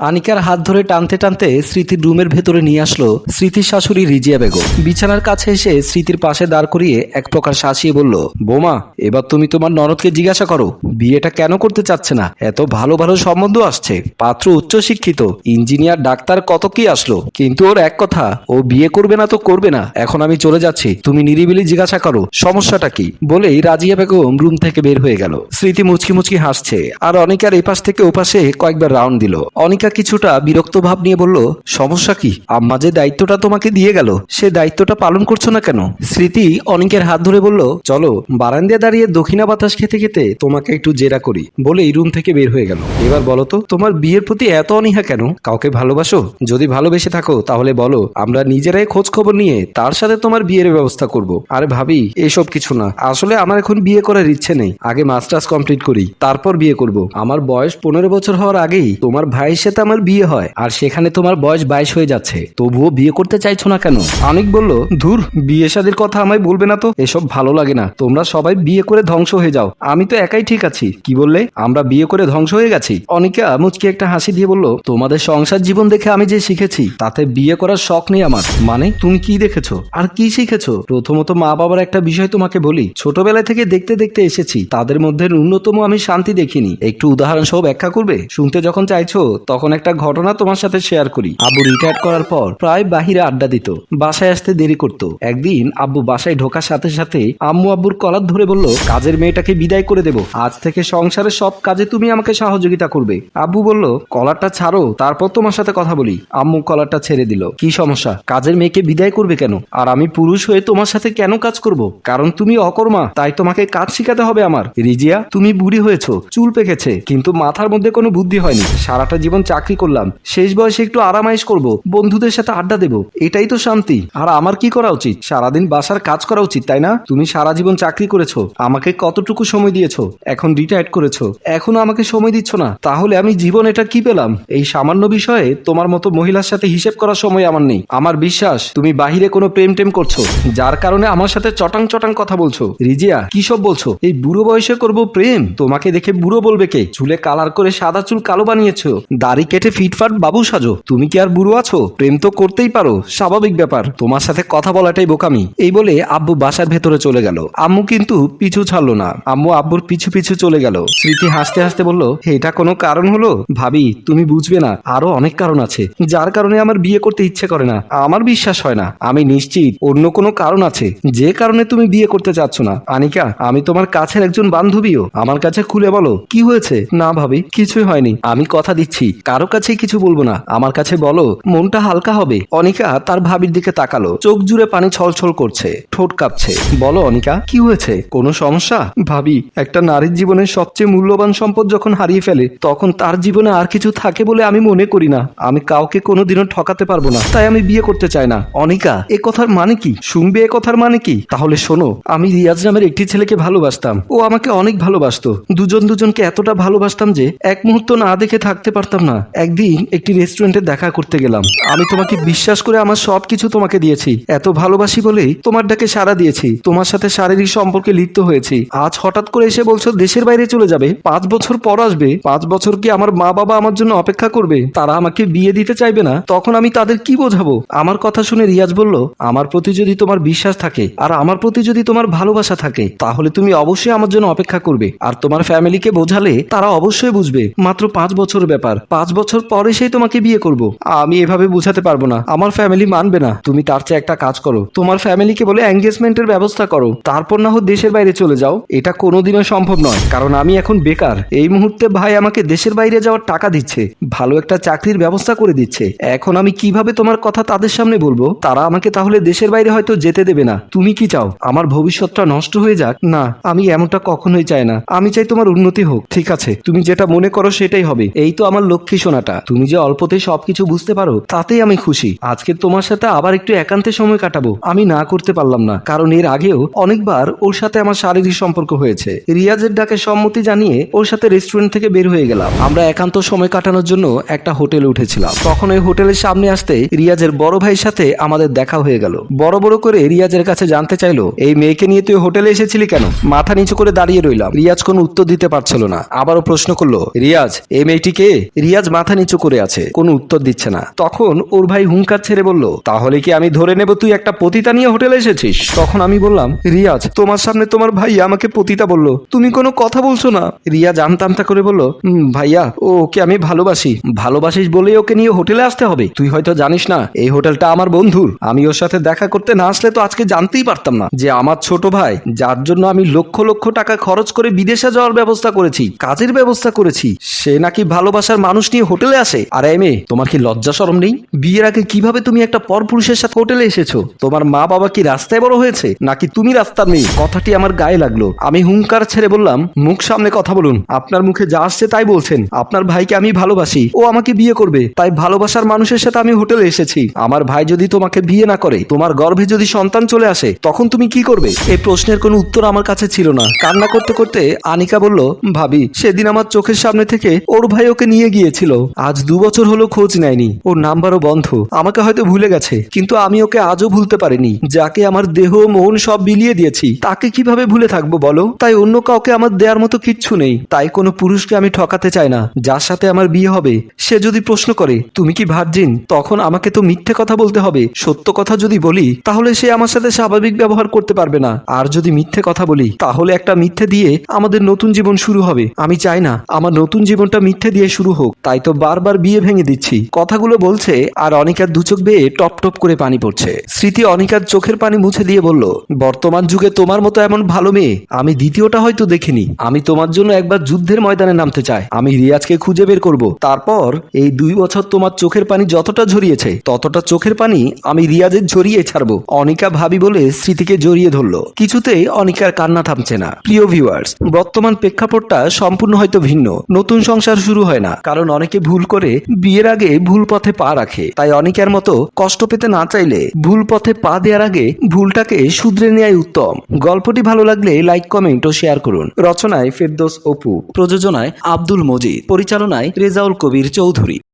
আনিকার হাত ধরে টানতে টানতে স্মৃতির রুমের ভেতরে নিয়ে আসলো স্মৃতির শাশুড়ি রিজিয়া বেগম। বিছানার কাছে এসে স্মৃতির পাশে দাঁড় করিয়ে এক প্রকার শাসিয়ে বলল, বোমা, এবার তুমি তোমার ননদকে জিজ্ঞাসা করো, বিয়েটা কেন করতে চাচ্ছে না? এত ভালো ভালো সম্বন্ধ আসছে। পাত্র উচ্চ শিক্ষিত ইঞ্জিনিয়ার, ডাক্তার, কত কি আসলো। কিন্তু ওর এক কথা, ও বিয়ে করবে না তো করবে না। এখন আমি চলে যাচ্ছি, তুমি নিরিবিলি জিজ্ঞাসা করো, সমস্যাটা কি? বলেই রাজিয়া বেগম রুম থেকে বের হয়ে গেল। স্মৃতি মুচকি মুচকি হাসছে, আর অনিকার এপাশ থেকে ওপাশে কয়েকবার রাউন্ড দিল। অনিকা কিছুটা বিরক্ত ভাব নিয়ে বলল, সমস্যা কি? আম্মা যে দায়িত্বটা তোমাকে দিয়ে গেল, সে দায়িত্বটা পালন করছ না কেন? স্মৃতি অনিকের হাত ধরে বলল, চলো, বারান্দায় দাঁড়িয়ে দক্ষিণা বাতাস খেতে খেতে তোমাকে একটু জেরা করি। বলে এই রুম থেকে বের হয়ে গেল। এবার বলো তো, তোমার বিয়ের প্রতি এত অনীহা কেন? কাউকে ভালোবাসো? যদি ভালোবেসে থাকো, তাহলে বলো, আমরা নিজেরাই খোঁজ খবর নিয়ে তার সাথে তোমার বিয়ের ব্যবস্থা করব। আরে ভাবি, এসব কিছু না। আসলে আমার এখন বিয়ে করার ইচ্ছে নেই। আগে মাস্টার্স কমপ্লিট করি, তারপর বিয়ে করব। আমার বয়স পনেরো বছর হওয়ার আগেই তোমার ভাইয়ের সাথে আমার বিয়ে হয়, আর সেখানে তোমার বয়স বাইশ হয়ে যাচ্ছে। তবুও বিয়ে করতে চাইছো না কেন? অনেক বলল, ধুর, বিয়ে শাদির কথা আমায় বলবে না তো? এসব ভালো লাগে না। তোমরা সবাই বিয়ে করে ধ্বংস হয়ে যাও। আমি তো একাই ঠিক আছি। কি বললে? আমরা বিয়ে করে ধ্বংস হয়ে গেছি। অনিকা মুচকি একটা হাসি দিয়ে বলল, তোমাদের সংসার জীবন দেখে আমি যে শিখেছি, তাতে বিয়ে করার শখ নেই আমার। মানে তুমি কি দেখেছ? আর কি শিখেছো? প্রথমত মা বাবার একটা বিষয় তোমাকে বলি। ছোটবেলা থেকে দেখতে দেখতে এসেছি। তাদের মধ্যে ন্যূনতম আমি শান্তি দেখিনি। একটু উদাহরণ সহ ব্যাখ্যা করবে? শুনতে যখন চাইছো, তখন একটা ঘটনা তোমার সাথে শেয়ার করি। আব্বু রিটায়ার করার পর প্রায় বাহিরে আড্ডা দিত। বাসায় আসতে দেরি করত। একদিন আব্বু বাসায় ঢোকার সাথে সাথে আম্মু আব্বুর কলার ধরে বলল, কাজের মেয়েটাকে বিদায় করে দেব। আজ থেকে সংসারের সব কাজে তুমি আমাকে সহযোগিতা করবে। আব্বু বলল, কলারটা ছাড়ো, তারপর তোমার সাথে কথা বলি। আম্মু কলারটা ছেড়ে দিল। কি সমস্যা? কাজের মেয়েকে বিদায় করবে কেন? আর আমি পুরুষ হয়ে তোমার সাথে কেন কাজ করব? কারণ তুমি অকর্মা, তাই তোমাকে কাজ শিখাতে হবে আমার। রিজিয়া, তুমি বুড়ি হয়েছো, চুল পেকেছে, কিন্তু মাথার মধ্যে কোনো বুদ্ধি হয়নি। সারাটা জীবন চাকরি করলাম। শেষ বয়সে একটু আরামাইশ করব, বন্ধুদের সাথে আড্ডা দেব। এটাই তো শান্তি। আর আমার কি করা উচিত? সারাদিন বাসার কাজ করা উচিত, তাই না? তুমি সারা জীবন চাকরি করেছ, আমাকে কতটুকু সময় দিয়েছ, এখন রিটায়ার্ড করেছ, এখনও আমাকে সময় দিচ্ছ না। তাহলে আমি জীবন এটা কি পেলাম? এই সামান্য বিষয়ে তোমার মতো মহিলার সাথে হিসেব করার সময় আমার নেই। আমার বিশ্বাস, তুমি বাহিরে কোনো প্রেম টেম করছ, যার কারণে আমার সাথে চটাং চটাং কথা বলছো। রিজিয়া, কি সব বলছো? এই বুড়ো বয়সে করব প্রেম? তোমাকে দেখে বুড়ো বলবে কে? চুলে কালার করে সাদা চুল কালো বানিয়েছো। দাড়ি কেটে ফিটফাট বাবু সাজো। তুমি কি আর বুড়ো আছো? প্রেম তো করতেই পারো, স্বাভাবিক ব্যাপার। তোমার সাথে কথা বলাটাই বোকামি। এই বলে আব্বু বাসার ভেতরে চলে গেল। আম্মু কিন্তু পিছু ছাড়লো না। আম্মু আব্বুর পিছু পিছু চলে গেল। স্মৃতি হাসতে হাসতে বলল, এটা কোনো কারণ হলো? ভাবি, তুমি বুঝবে না। আরও অনেক কারণ আছে। যার কারণে আমার বিয়ে করতে ইচ্ছে করে না। আমার বিশ্বাস হয় না। আমি নিশ্চিত অন্য কোনো কারণ আছে। যে কারণে তুমি বিয়ে করতে চাচ্ছ না। আনিকা, আমি তোমার কাছের একজন বান্ধবীও। আমার কাছে খুলে বলো, কি হয়েছে? না ভাবি, কিছুই হয়নি। আমি কথা দিচ্ছি। কারও কাছে কিছু বলব না। আমার কাছে বলো, মনটা হালকা হবে। অনিকা তার ভাবির দিকে তাকালো। চোখ জুড়ে পানি ছলছল করছে, ঠোঁট কাঁপছে। বলো, অনিকা, কি হয়েছে? কোনো সমস্যা? ভাবি, একটা নারীর জীবনের সবচেয়ে মূল্যবান সম্পদ যখন হারিয়ে ফেলে, তখন তার জীবনে আর কিছু থাকে বলে আমি মনে করি না। আমি কাউকে কোনোদিনও ঠকাতে পারব না, তাই আমি বিয়ে করতে চাই না। অনিকা, এ কথার মানে কি? শুনবে এ কথার মানে কি? তাহলে শোনো, আমি রিয়াজ নামের একটি ছেলেকে ভালোবাসতাম। ও আমাকে অনেক ভালোবাসতো। দুজন দুজনকে এতটা ভালোবাসতাম যে, এক মুহূর্ত না দেখে থাকতে পারতাম না। একদিন একটি রেস্টুরেন্টে দেখা করতে গেলাম। আমি তোমাকে বিশ্বাস করে আমার সবকিছু তোমাকে দিয়েছি। এত ভালোবাসি বলেই তোমার ডাকে সাড়া দিয়েছি। তোমার সাথে শারীরিক সম্পর্কে লিপ্ত হয়েছি। আজ হঠাৎ করে এসে বলছো দেশের বাইরে চলে যাবে। পাঁচ বছর পর আসবে। পাঁচ বছর কি আমার মা বাবা আমার জন্য অপেক্ষা করবে? তারা আমাকে বিয়ে দিতে চাইবে না? তখন আমি তাদের কি বোঝাবো? আমার কথা শুনে রিয়াজ বলল, আমার প্রতি যদি তোমার বিশ্বাস থাকে, আর আমার প্রতি যদি তোমার ভালোবাসা থাকে, তাহলে তুমি অবশ্যই আমার জন্য অপেক্ষা করবে। আর তোমার ফ্যামিলিকে বোঝালে তারা অবশ্যই বুঝবে। মাত্র পাঁচ বছর ব্যাপার। পাঁচ বছর পরে সেই তোমাকে বিয়ে করব। আমি এভাবে বুঝাতে পারব না। আমার ফ্যামিলি মানবে না। তুমি তার চেয়ে একটা কাজ করো। তোমার ফ্যামিলিকে বলে এঙ্গেজমেন্টের ব্যবস্থা করো। তারপর না হোক দেশের বাইরে চলে যাও। এটা কোনোদিনও সম্ভব নয়। কারণ আমি এখন বেকার। এই মুহূর্তে ভাই আমাকে দেশের বাইরে যাওয়ার টাকা দিচ্ছে। ভালো একটা চাকরির ব্যবস্থা করে দিচ্ছে। এখন আমি কীভাবে তোমার কথা তাদের সামনে বলব? তারা আমাকে তাহলে দেশের বাইরে হয়তো যেতে দেবে না। তুমি কি চাও? আমার ভবিষ্যৎটা নষ্ট হয়ে যাক? না, আমি এমনটা কখনোই চাই না। আমি চাই তোমার উন্নতি হোক। ঠিক আছে, তুমি যেটা মনে করো সেটাই হবে। এই তো আমার লক্ষ্মী সোনাটা। তুমি যে অল্পতে সবকিছু বুঝতে পারো, তাতেই আমি খুশি। আজকে তোমার সাথে আবার একটু একান্তে সময় কাটাবো। আমি না করতে পারলাম না, কারণ এর আগেও অনেকবার ওর সাথে আমার শারীরিক সম্পর্ক হয়েছে। রিয়াজের ডাকে সম্মতি জানিয়ে ওর সাথে রেস্টুরেন্ট থেকে বের হয়ে গেলাম। আমরা একান্ত সময় কাটানোর জন্য একটা হোটেলে উঠেছিলাম। তখন ওই হোটেলের সামনে আসতে রিয়াজের বড় ভাইয়ের সাথে আমাদের দেখা হয়ে গেল। বড় বড় করে রিয়াজের কাছে জানতে চাইলো, এই মেয়েকে নিয়ে তুই হোটেলে এসেছিলি কেন? মাথা নিচু করে দাঁড়িয়ে রইলাম। রিয়াজ কোনো উত্তর দিতে পারছিল না। আবারও প্রশ্ন করল, রিয়াজ, এই মেয়েটি কে? রিয়াজ রিয়াজ মাথা নিচু করে আছে, কোনো উত্তর দিচ্ছে না। তখন ওর ভাই হুঙ্কার ছেড়ে বলল, তাহলে কি আমি ধরে নেব তুই একটা পতিতা নিয়ে হোটেলে এসেছিস? তখন আমি বললাম, রিয়াজ, তোমার সামনে তোমার ভাই আমাকে পতিতা বলল। তুমি কোনো কথা বলছো না? রিয়াজ আমতা আমতা করে বলল ভাইয়া, ওকে আমি ভালোবাসি। ভালোবাসিস বলেই ওকে নিয়ে হোটেলে আসতে হবে। তুই হয়তো জানিস না, এই হোটেলটা আমার বন্ধুর। আমি ওর সাথে দেখা করতে না আসলে তো আজকে জানতেই পারতাম না যে আমার ছোট ভাই, যার জন্য আমি লক্ষ লক্ষ টাকা খরচ করে বিদেশে যাওয়ার ব্যবস্থা করেছি, কাজের ব্যবস্থা করেছি, সে নাকি ভালোবাসার মানুষ নিয়ে হোটেলে আসে আর এমে তোমার কি লজ্জা শরম নেই? বিয়ের আগে কীভাবে তুমি একটা পরপুরুষের সাথে হোটেলে এসেছ? তোমার মা বাবা কি রাস্তায় বড় হয়েছে? নাকি তুমি রাস্তার মেয়ে? কথাটি আমার গায়ে লাগল। আমি হুঙ্কার ছেড়ে বললাম, মুখ সামনে কথা বলুন। আপনার মুখে যা আসছে তাই বলছেন। আপনার ভাইকে আমি ভালোবাসি। ও আমাকে বিয়ে করবে। তাই ভালোবাসার মানুষের সাথে আমি হোটেলে এসেছি। আমার ভাই যদি তোমাকে বিয়ে না করে, তোমার গর্ভে যদি সন্তান চলে আসে, তখন তুমি কি করবে? এই প্রশ্নের কোনো উত্তর আমার কাছে ছিল না। কান্না করতে করতে আনিকা বলল, ভাবি, সেদিন আমার চোখের সামনে থেকে ওর ভাই ওকে নিয়ে গিয়েছিল। আজ দু বছর হলো খোঁজ নেয়নি, ওর নাম্বারও বন্ধ। আমাকে হয়তো ভুলে গেছে, কিন্তু আমি ওকে আজও ভুলতে পারিনি। যাকে আমার দেহ মন সব বিলিয়ে দিয়েছি, তাকে কীভাবে ভুলে থাকব বলো? তাই অন্য কাউকে আমার দেওয়ার মতো কিচ্ছু নেই। তাই কোনো পুরুষকে আমি ঠকাতে চাই না, যার সাথে আমার বিয়ে হবে। সে যদি প্রশ্ন করে, তুমি কি ভার্জিন? তখন আমাকে তো মিথ্যে কথা বলতে হবে। সত্য কথা যদি বলি, তাহলে সে আমার সাথে স্বাভাবিক ব্যবহার করতে পারবে না। আর যদি মিথ্যে কথা বলি, তাহলে একটা মিথ্যে দিয়ে আমাদের নতুন জীবন শুরু হবে। আমি চাই না, আমার নতুন জীবনটা মিথ্যে দিয়ে শুরু হোক। তাই তো বারবার বিয়ে ভেঙে দিচ্ছি। কথাগুলো বলছে আর অনিকার দুচোখ বেয়ে টপ টপ করে পানি পড়ছে। স্মৃতি অনিকার চোখের পানি মুছে দিয়ে বলল, বর্তমান যুগে তোমার মতো এমন ভালো মেয়ে আমি দ্বিতীয়টা হয়তো দেখিনি। আমি তোমার জন্য একবার যুদ্ধের ময়দানে নামতে চাই। আমি রিয়াজকে খুঁজে বের করব। তারপর এই দুই বছর তোমার চোখের পানি যতটা ঝরিয়েছে, ততটা চোখের পানি আমি রিয়াজের ঝরিয়ে ছাড়বো। অনিকা ভাবি বলে স্মৃতিকে জড়িয়ে ধরলো। কিছুতেই অনিকার কান্না থামছে না। প্রিয় ভিউয়ার্স বর্তমান প্রেক্ষাপটটা সম্পূর্ণ হয়তো ভিন্ন। নতুন সংসার শুরু হয় না। কারণ অনেকে ভুল করে বিয়ের আগে ভুল পথে পা রাখে। তাই অনেকের মতো কষ্ট পেতে না চাইলে ভুল পথে পা দেওয়ার আগে ভুলটাকে শুধরে নেয়াই উত্তম। গল্পটি ভালো লাগলে লাইক, কমেন্ট ও শেয়ার করুন। রচনায় ফেরদোস অপু, প্রযোজনায় আব্দুল মজিদ, পরিচালনায় রেজাউল কবির চৌধুরী।